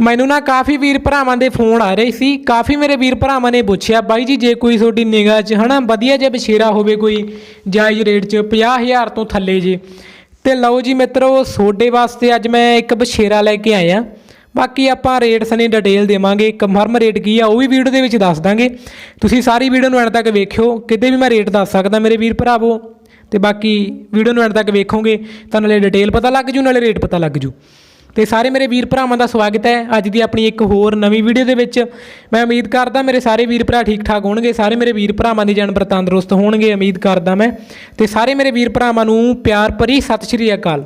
ਮੈਨੂੰ ਨਾ ਕਾਫੀ ਵੀਰ ਭਰਾਵਾਂ ਦੇ ਫੋਨ ਆ ਰਹੇ ਸੀ। ਕਾਫੀ ਮੇਰੇ ਵੀਰ ਭਰਾਵਾਂ ਨੇ ਪੁੱਛਿਆ, ਬਾਈ ਜੀ, ਜੇ ਕੋਈ ਤੁਹਾਡੀ ਨਿਗਾਹ 'ਚ ਹਨਾ ਵਧੀਆ ਜਿਹਾ ਬਛੇਰਾ ਹੋਵੇ ਕੋਈ ਜਾਇਜ਼ ਰੇਟ 'ਚ 50000 ਤੋਂ ਥੱਲੇ ਜੇ। ਤੇ ਲਓ ਜੀ ਮਿੱਤਰੋ, ਤੁਹਾਡੇ ਵਾਸਤੇ ਅੱਜ ਮੈਂ ਇੱਕ ਬਛੇਰਾ ਲੈ ਕੇ ਆਇਆ। ਬਾਕੀ ਆਪਾਂ ਰੇਟ ਸਨੇ ਡਿਟੇਲ ਦੇਵਾਂਗੇ, ਕਨਫਰਮ ਰੇਟ ਕੀ ਆ, ਉਹ ਵੀ ਵੀਡੀਓ ਦੇ ਵਿੱਚ ਦੱਸ ਦਾਂਗੇ। ਤੁਸੀਂ ਸਾਰੀ ਵੀਡੀਓ ਨੂੰ ਐਂਡ ਤੱਕ ਵੇਖਿਓ, ਕਿਤੇ ਵੀ ਮੈਂ ਰੇਟ ਦੱਸ ਸਕਦਾ ਮੇਰੇ ਵੀਰ ਭਰਾਵੋ। ਤੇ ਬਾਕੀ ਵੀਡੀਓ ਨੂੰ ਐਂਡ ਤੱਕ ਵੇਖੋਗੇ, ਤਾਂ ਨਾਲੇ ਡਿਟੇਲ ਪਤਾ ਲੱਗ ਜੂ, ਨਾਲੇ ਰੇਟ ਪਤਾ ਲੱਗ ਜੂ। ਤੇ ਸਾਰੇ ਮੇਰੇ ਵੀਰ ਭਰਾਵਾਂ ਦਾ ਸਵਾਗਤ ਹੈ। ਅੱਜ ਦੀ ਆਪਣੀ ਇੱਕ ਹੋਰ ਨਵੀਂ ਵੀਡੀਓ ਦੇ ਵਿੱਚ ਮੈਂ ਉਮੀਦ ਕਰਦਾ ਮੇਰੇ ਸਾਰੇ ਵੀਰ ਭਰਾ ਠੀਕ ਠਾਕ ਹੋਣਗੇ, ਸਾਰੇ ਮੇਰੇ ਵੀਰ ਭਰਾਵਾਂ ਦੀ ਜਾਨਵਰ ਤੰਦਰੁਸਤ ਹੋਣਗੇ, ਉਮੀਦ ਕਰਦਾ ਮੈਂ। ਤੇ ਸਾਰੇ ਮੇਰੇ ਵੀਰ ਭਰਾਵਾਂ ਨੂੰ ਪਿਆਰ ਭਰੀ ਸਤਿ ਸ਼੍ਰੀ ਅਕਾਲ।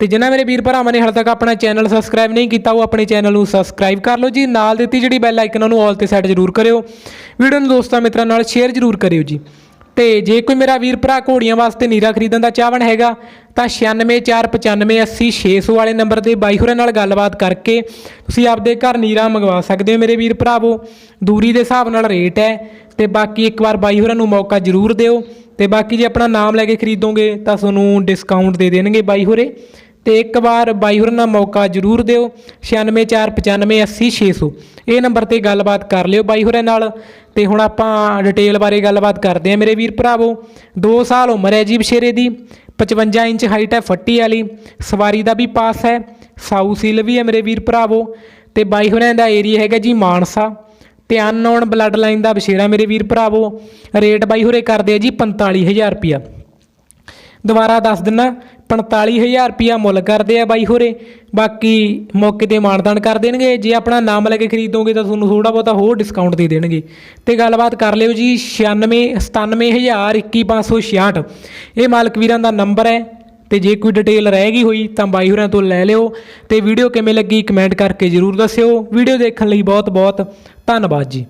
ਤੇ ਜਿਨ੍ਹਾਂ ਮੇਰੇ ਵੀਰ ਭਰਾਵਾਂ ਨੇ ਹਾਲੇ ਤੱਕ ਆਪਣਾ ਚੈਨਲ ਸਬਸਕ੍ਰਾਈਬ ਨਹੀਂ ਕੀਤਾ, ਉਹ ਆਪਣੇ ਚੈਨਲ ਨੂੰ ਸਬਸਕ੍ਰਾਈਬ ਕਰ ਲਓ ਜੀ। ਨਾਲ ਦਿੱਤੀ ਜਿਹੜੀ ਬੈਲ ਆਈਕਨ ਉਹਨੂੰ ਆਲ ਤੇ ਸੈੱਟ ਜ਼ਰੂਰ ਕਰਿਓ। ਵੀਡੀਓ ਨੂੰ ਦੋਸਤਾਂ ਮਿੱਤਰਾਂ ਨਾਲ ਸ਼ੇਅਰ ਜ਼ਰੂਰ ਕਰਿਓ ਜੀ। ਤੇ ਜੇ ਕੋਈ ਮੇਰਾ ਵੀਰ ਭਰਾ ਘੋੜੀਆਂ ਵਾਸਤੇ ਨੀਰਾ ਖਰੀਦਣ ਦਾ ਚਾਹਵਣ ਹੈਗਾ ਤਾਂ 9645980600 ਵਾਲੇ ਨੰਬਰ ਤੇ ਬਾਈ ਹੋਰਾਂ ਨਾਲ ਗੱਲਬਾਤ ਕਰਕੇ ਤੁਸੀਂ ਆਪਦੇ ਘਰ ਨੀਰਾ ਮੰਗਵਾ ਸਕਦੇ ਹੋ ਮੇਰੇ ਵੀਰ ਭਰਾਵੋ। ਦੂਰੀ ਦੇ ਹਿਸਾਬ ਨਾਲ ਰੇਟ ਹੈ ਤੇ ਬਾਕੀ ਇੱਕ ਵਾਰ ਬਾਈ ਹੋਰਾਂ ਨੂੰ ਮੌਕਾ ਜ਼ਰੂਰ ਦਿਓ ਤੇ ਬਾਕੀ ਜੇ ਆਪਣਾ ਨਾਮ ਲੈ ਕੇ ਖਰੀਦੋਗੇ ਤਾਂ ਤੁਹਾਨੂੰ ਡਿਸਕਾਊਂਟ ਦੇ ਦੇਣਗੇ ਬਾਈ ਹੋਰੇ। ਤੇ ਇੱਕ ਵਾਰ ਬਾਈ ਹੋਰਾਂ ਨਾਲ ਮੌਕਾ ਜ਼ਰੂਰ ਦਿਓ 9645980600 ਇਹ ਨੰਬਰ ਤੇ ਗੱਲਬਾਤ ਕਰ ਲਿਓ ਬਾਈ ਹੋਰਾਂ ਨਾਲ। ਤੇ ਹੁਣ ਆਪਾਂ ਡਿਟੇਲ ਬਾਰੇ ਗੱਲਬਾਤ ਕਰਦੇ ਹਾਂ ਮੇਰੇ ਵੀਰ ਭਰਾਵੋ। 2 ਸਾਲ ਉਮਰ ਹੈ ਜੀ ਬਸ਼ੇਰੇ ਦੀ 55 ਇੰਚ ਹਾਈਟ ਹੈ, ਫੱਟੀ ਵਾਲੀ। ਸਵਾਰੀ ਦਾ ਵੀ ਪਾਸ ਹੈ। ਸਾਊ ਸੀਲ ਵੀ ਹੈ ਮੇਰੇ ਵੀਰ ਭਰਾਵੋ। ਤੇ ਬਾਈ ਹੋਰਾਂ ਦਾ ਏਰੀਆ ਹੈਗਾ ਜੀ ਮਾਨਸਾ। ਤੇ ਅਨਨੋਨ ਬਲੱਡ ਲਾਈਨ ਦਾ ਬਸ਼ੇਰਾ ਮੇਰੇ ਵੀਰ ਭਰਾਵੋ। ਰੇਟ ਬਾਈ ਹੋਰੇ ਕਰਦੇ ਆ ਜੀ 45000 ਰੁਪਿਆ ਦੁਬਾਰਾ ਦੱਸ ਦਿੰਨਾ 45000 ਰੁਪਿਆ ਮੁੱਲ ਕਰਦੇ ਆ ਬਾਈ ਹੋਰੇ। ਬਾਕੀ ਮੌਕੇ ਤੇ ਮਾਨਦਾਨ ਕਰ ਦੇਣਗੇ। ਜੇ ਆਪਣਾ ਨਾਮ ਲੈ ਕੇ ਖਰੀਦੋਗੇ ਤਾਂ ਤੁਹਾਨੂੰ ਥੋੜਾ ਬਹੁਤਾ ਹੋਰ ਡਿਸਕਾਊਂਟ ਦੇ ਦੇਣਗੇ। ਤੇ ਗੱਲਬਾਤ ਕਰ ਲਿਓ ਜੀ 96 97000 ਇਹ ਮਾਲਕ ਵੀਰਾਂ ਦਾ ਨੰਬਰ ਹੈ। ਤੇ ਜੇ ਕੋਈ ਡਿਟੇਲ ਰਹਿ ਗਈ ਹੋਈ ਤਾਂ ਬਾਈ ਹੋਰਾਂ ਤੋਂ ਲੈ ਲਿਓ। ਤੇ ਵੀਡੀਓ ਕਿਵੇਂ ਲੱਗੀ ਕਮੈਂਟ ਕਰਕੇ ਜਰੂਰ ਦੱਸਿਓ। ਵੀਡੀਓ ਦੇਖਣ ਲਈ ਬਹੁਤ ਬਹੁਤ ਧੰਨਵਾਦ ਜੀ।